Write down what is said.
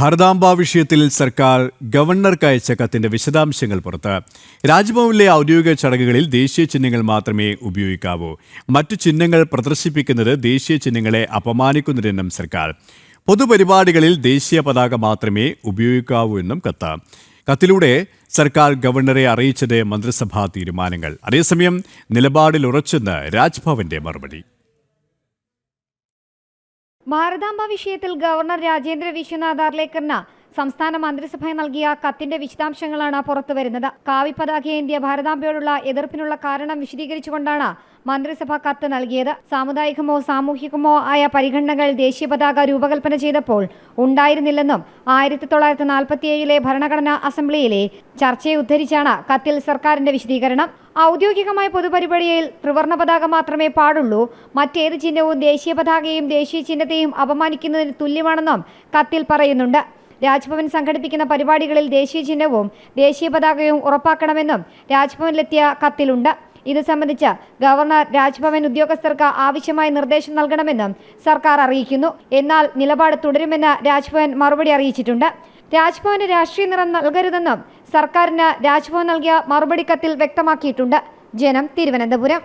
ഭാരതാംബ വിഷയത്തിൽ സർക്കാർ ഗവർണർക്ക് അയച്ച കത്തിന്റെ വിശദാംശങ്ങൾ പുറത്ത്. രാജ്ഭവനിലെ ഔദ്യോഗിക ചടങ്ങുകളിൽ ദേശീയ ചിഹ്നങ്ങൾ മാത്രമേ ഉപയോഗിക്കാവൂ. മറ്റു ചിഹ്നങ്ങൾ പ്രദർശിപ്പിക്കുന്നത് ദേശീയ ചിഹ്നങ്ങളെ അപമാനിക്കുന്നതെന്നും സർക്കാർ. പൊതുപരിപാടികളിൽ ദേശീയ പതാക മാത്രമേ ഉപയോഗിക്കാവൂ എന്നും കത്ത്. കത്തിലൂടെ സർക്കാർ ഗവർണറെ അറിയിച്ചത് മന്ത്രിസഭാ തീരുമാനങ്ങൾ. അതേസമയം നിലപാടിൽ ഉറച്ചെന്ന് രാജ്ഭവന്റെ മറുപടി. ഭാരതാംബ വിഷയത്തിൽ ഗവർണർ രാജേന്ദ്ര വിശ്വനാഥ് അർലേക്കറിന് സംസ്ഥാന മന്ത്രിസഭ നൽകിയ കത്തിന്റെ വിശദാംശങ്ങളാണ് പുറത്തുവരുന്നത് കാവി പതാകയേന്ത്യ ഭാരതാംബയോടുള്ള എതിർപ്പിനുള്ള കാരണം വിശദീകരിച്ചുകൊണ്ടാണ് മന്ത്രിസഭ കത്ത് നൽകിയത്. സാമുദായികമോ സാമൂഹികമോ ആയ പരിഗണനകൾ ദേശീയ പതാക രൂപകൽപ്പന ചെയ്തപ്പോൾ ഉണ്ടായിരുന്നില്ലെന്നും ആയിരത്തി തൊള്ളായിരത്തി നാൽപ്പത്തിയേഴിലെ ഭരണഘടനാ അസംബ്ലിയിലെ ചർച്ചയെ ഉദ്ധരിച്ചാണ് കത്തിൽ സർക്കാരിന്റെ വിശദീകരണം. ഔദ്യോഗികമായ പൊതുപരിപാടിയിൽ ത്രിവർണ പതാക മാത്രമേ പാടുള്ളൂ. മറ്റേത് ചിഹ്നവും ദേശീയ പതാകയും ദേശീയ ചിഹ്നത്തെയും അപമാനിക്കുന്നതിന് തുല്യമാണെന്നും കത്തിൽ പറയുന്നുണ്ട്. രാജ്ഭവൻ സംഘടിപ്പിക്കുന്ന പരിപാടികളിൽ ദേശീയ ചിഹ്നവും ദേശീയ പതാകയും ഉറപ്പാക്കണമെന്നും രാജ്ഭവനിലെത്തിയ കത്തിലുണ്ട്. ഇത് സംബന്ധിച്ച് ഗവർണർ രാജ്ഭവൻ ഉദ്യോഗസ്ഥർക്ക് ആവശ്യമായ നിർദ്ദേശം നൽകണമെന്നും സർക്കാർ അറിയിക്കുന്നു. എന്നാൽ നിലപാട് തുടരുമെന്ന് രാജ്ഭവൻ മറുപടി അറിയിച്ചിട്ടുണ്ട്. രാജ്ഭവന് രാഷ്ട്രീയ നിറം നൽകരുതെന്നും സർക്കാരിന് രാജ്ഭവൻ നൽകിയ മറുപടി കത്തിൽ വ്യക്തമാക്കിയിട്ടുണ്ട്. ജനം തിരുവനന്തപുരം.